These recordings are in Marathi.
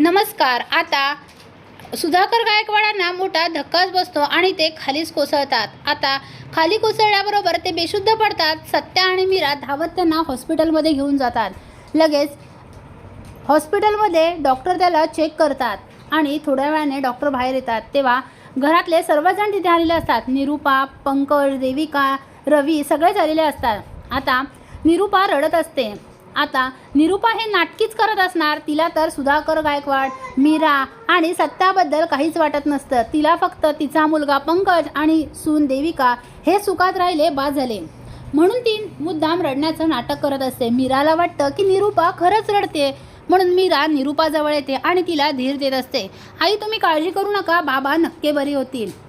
नमस्कार आता सुधाकर गायकवाडांना मोठा धक्काच बसतो आणि ते खालीच कोसळतात. आता खाली कोसळल्याबरोबर ते बेशुद्ध पडतात. सत्या आणि मीरा धावत त्यांना हॉस्पिटलमध्ये घेऊन जातात. लगेच हॉस्पिटलमध्ये डॉक्टर त्याला चेक करतात आणि थोड्या वेळाने डॉक्टर बाहेर येतात. तेव्हा घरातले सर्वजण तिथे आलेले असतात. निरूपा पंकज देविका रवी सगळेच आलेले असतात. आता निरूपा रडत असते. आता निरूपा हे नाटकीच करत असणार. तिला तर सुधाकर गायकवाड मीरा आणि सत्याबद्दल काहीच वाटत नसतं. तिला फक्त तिचा मुलगा पंकज आणि सून देविका हे सुखात राहिले बाद झाले. म्हणून ती मुद्दाम रडण्याचं नाटक करत असते. मीराला वाटतं की निरूपा खरंच रडते. म्हणून मीरा निरूपाजवळ येते आणि तिला धीर देत असते. आई तुम्ही काळजी करू नका. बाबा नक्की बरी होतील.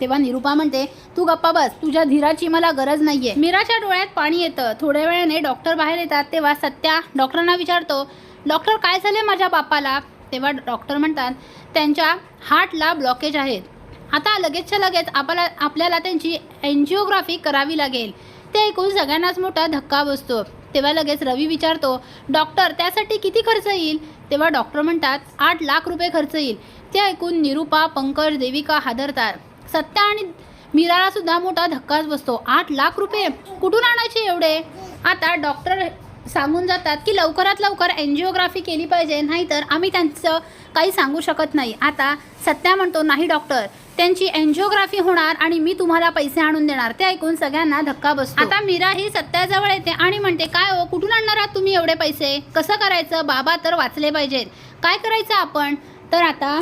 तेव्हा निरुपा म्हणते तू गप्पा बस तुझ्या धीराची मला गरज नाहीये. मीराच्या डोळ्यात पाणी येतं. थोड्या वेळाने डॉक्टर बाहेर येतात. तेव्हा सत्या डॉक्टरांना विचारतो डॉक्टर काय झाले माझ्या बापाला? तेव्हा डॉक्टर म्हणतात त्यांच्या हार्टला ब्लॉकेज आहेत. आता लगेचच्या लगेच आपल्याला आपल्याला त्यांची एन्जिओग्राफी करावी लागेल. ते ऐकून सगळ्यांनाच मोठा धक्का बसतो. तेव्हा लगेच रवी विचारतो डॉक्टर त्यासाठी किती खर्च येईल? तेव्हा डॉक्टर म्हणतात आठ लाख रुपये खर्च येईल. ते ऐकून निरूपा पंकज देविका हादरतात. सत्या आणि मीराला सुद्धा मोठा धक्काच बसतो. आठ लाख रुपये कुठून आणायचे एवढे? आता डॉक्टर सांगून जातात की लवकरात लवकर एन्जिओग्राफी केली पाहिजे नाहीतर आम्ही त्यांचं काही सांगू शकत नाही. आता सत्या म्हणतो नाही डॉक्टर त्यांची एन्जिओग्राफी होणार आणि मी तुम्हाला पैसे आणून देणार. ते ऐकून सगळ्यांना धक्का बसतो. आता मीरा ही सत्याजवळ येते आणि म्हणते काय हो कुठून आणणार आहात तुम्ही एवढे पैसे? कसं करायचं? बाबा तर वाचले पाहिजेत. काय करायचं आपण? तर आता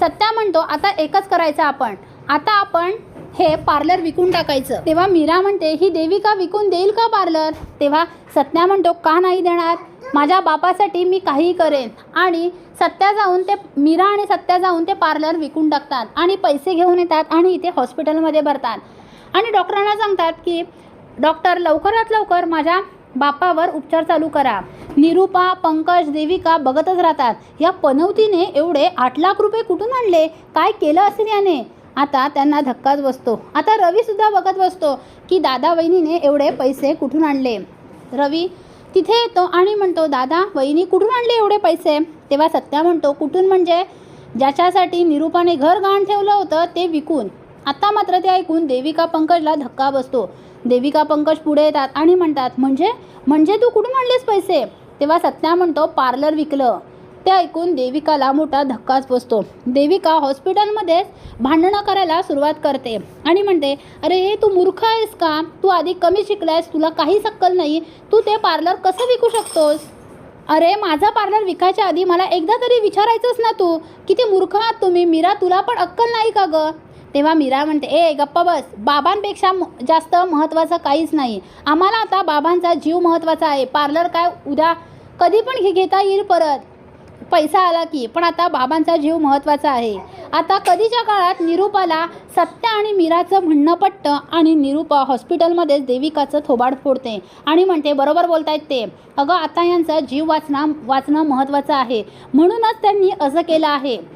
सत्या म्हणतो आता एकच करायचं आपण. आता आपण हे पार्लर विकून टाकायचं. तेव्हा मीरा म्हणते ही देविका विकून देईल का पार्लर तेव्हा सत्या म्हणतो का नाही देणार? माझ्या बापासाठी मी काहीही करेन. आणि सत्या जाऊन ते मीरा आणि सत्या जाऊन ते पार्लर विकून टाकतात आणि पैसे घेऊन येतात आणि इथे हॉस्पिटलमध्ये भरतात. आणि डॉक्टरांना सांगतात की डॉक्टर लवकरात लवकर माझ्या बापावर उपचार चालू करा. निरूपा पंकज देविका बघतच राहतात. या पनवतीने एवढे आठ लाख रुपये कुठून आणले? काय केलं असेल याने? आता त्यांना धक्काच बसतो. आता रवीसुद्धा बघत बसतो की दादा वहिनीने एवढे पैसे कुठून आणले? रवी तिथे येतो आणि म्हणतो दादा वहिनी कुठून आणले एवढे पैसे? तेव्हा सत्या म्हणतो कुठून म्हणजे? ज्याच्यासाठी निरूपाने घर गहाण ठेवलं होतं ते विकून. आता मात्र ते ऐकून देविका पंकजला धक्का बसतो. देविका पंकज पुढे येतात आणि म्हणतात म्हणजे? म्हणजे तू कुठून आणलेस पैसे? तेव्हा सत्या म्हणतो पार्लर विकलं. ते ऐकून देविकाला मोठा धक्काच बसतो. देविका हॉस्पिटलमध्येच भांडणं करायला सुरुवात करते आणि म्हणते अरे तू मूर्ख आहेस का? तू आधी कमी शिकलायस तुला काही सक्कल नाही. तू ते पार्लर कसं विकू शकतोस? अरे माझा पार्लर विकायच्या आधी मला एकदा तरी विचारायचंच ना तू. किती मूर्ख आहात तुम्ही. मीरा तुला पण अक्कल नाही का गं? तेव्हा मीरा म्हणते ए गप्पा बस. बाबांपेक्षा म- जास्त महत्त्वाचं काहीच नाही. आम्हाला आता बाबांचा जीव महत्त्वाचा आहे. पार्लर काय उद्या कधी पण घे घेता येईल परत. पैसा आला की पण आता बाबांचा जीव महत्त्वाचा आहे. आता कधीच्या काळात निरूपाला सत्या आणि मीराचं म्हणणं पटतं आणि निरूपा हॉस्पिटलमध्येच देविकाचं थोबाड फोडते आणि म्हणते बरोबर बोलतायत ते. अगं आता यांचा जीव वाचणं वाचणं महत्त्वाचं आहे. म्हणूनच त्यांनी असं केलं आहे.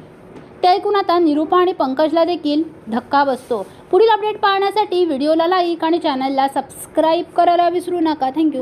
ते ऐकून आता निरूपा आणि पंकजला देखील धक्का बसतो. पुढील अपडेट पाहण्यासाठी व्हिडिओला लाईक आणि चॅनलला सबस्क्राईब करायला विसरू नका. थँक्यू